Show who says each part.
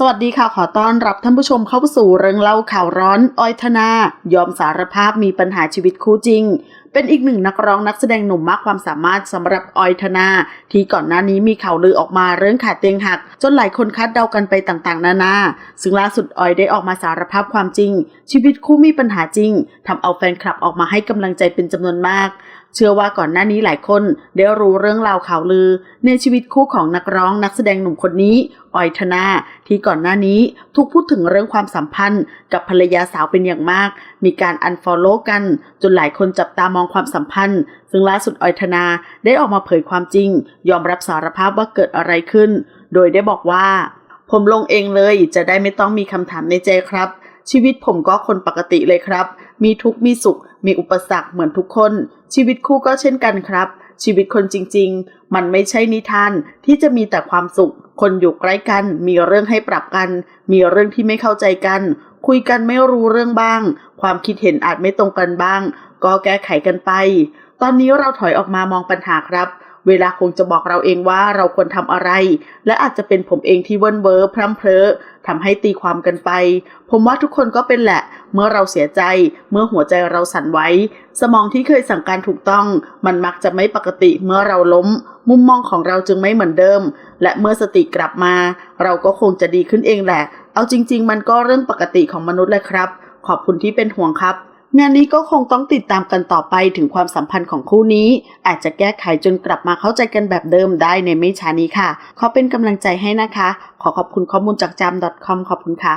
Speaker 1: สวัสดีค่ะ ขอต้อนรับท่านผู้ชมเข้าสู่เรื่องเล่าข่าวร้อนออยธนายอมสารภาพมีปัญหาชีวิตคู่จริง เป็นอีกหนึ่งนักร้องนักแสดงหนุ่มมากความสามารถสำหรับออยธนาที่ก่อนหน้านี้มีข่าวลือออกมาเรื่องขาดเตียงหัก จนหลายคนคาดเดากันไปต่างๆ นานา ซึ่งล่าสุดออยได้ออกมาสารภาพความจริง ชีวิตคู่มีปัญหาจริงทำเอาแฟนคลับออกมาให้กำลังใจเป็นจำนวนมาก เชื่อว่าก่อนหน้านี้หลายคนได้รู้เรื่องราวข่าวลือ ในชีวิตคู่ของนักร้องนักแสดงหนุ่มคนนี้ออยธนาที่ก่อนหน้านี้ถูกพูดถึงเรื่องความสัมพันธ์กับภรรยาสาวเป็นอย่างมาก มีการอันฟอลโล่กัน จนหลายคนจับตามองความสัมพันธ์ ซึ่งล่าสุดออยธนาได้ออกมาเผยความจริง ยอมรับสารภาพว่าเกิดอะไรขึ้น โดยได้บอกว่า ผมลงเองเลยจะได้ไม่ต้องมีคำถามในใจครับชีวิตผมก็คนปกติเลยครับ มีทุกข์มีสุข มีอุปสรรคเหมือนทุกคน ชีวิตคู่ก็เช่นกันครับ ชีวิตคนจริง ๆ มันไม่ใช่นิทานที่จะมีแต่ความสุข คนอยู่ใกล้กัน มีเรื่องให้ปรับกัน มีเรื่องที่ไม่เข้าใจกัน คุยกันไม่รู้เรื่องบ้าง ความคิดเห็นอาจไม่ตรงกันบ้าง ก็แก้ไขกันไป ตอนนี้เราถอยออกมามองปัญหาครับ เวลาคงจะบอกเราเองว่าเราควรทำอะไร และอาจจะเป็นผมเองที่เวิ้นเวอร์พร่ำเพลอทำให้ตีความกันไป ผมว่าทุกคนก็เป็นแหละ เมื่อเราเสียใจ เมื่อหัวใจเราสั่นไหวสมองที่เคยสั่งการถูกต้อง มันมักจะไม่ปกติเมื่อเราล้ม มุมมองของเราจึงไม่เหมือนเดิม และเมื่อสติกลับมา เราก็คงจะดีขึ้นเองแหละ เอาจริง ๆ มันก็เรื่องปกติของมนุษย์แหละครับ ขอบคุณที่เป็นห่วงครับ งานนี้ก็คงต้องติดตามกันต่อไปถึงความสัมพันธ์ของคู่นี้ อาจจะแก้ไขจนกลับมาเข้าใจกันแบบเดิมได้ในไม่ช้านี้ค่ะ ขอเป็นกำลังใจให้นะคะ ขอขอบคุณข้อมูลจากจาม .com ขอบคุณค่ะ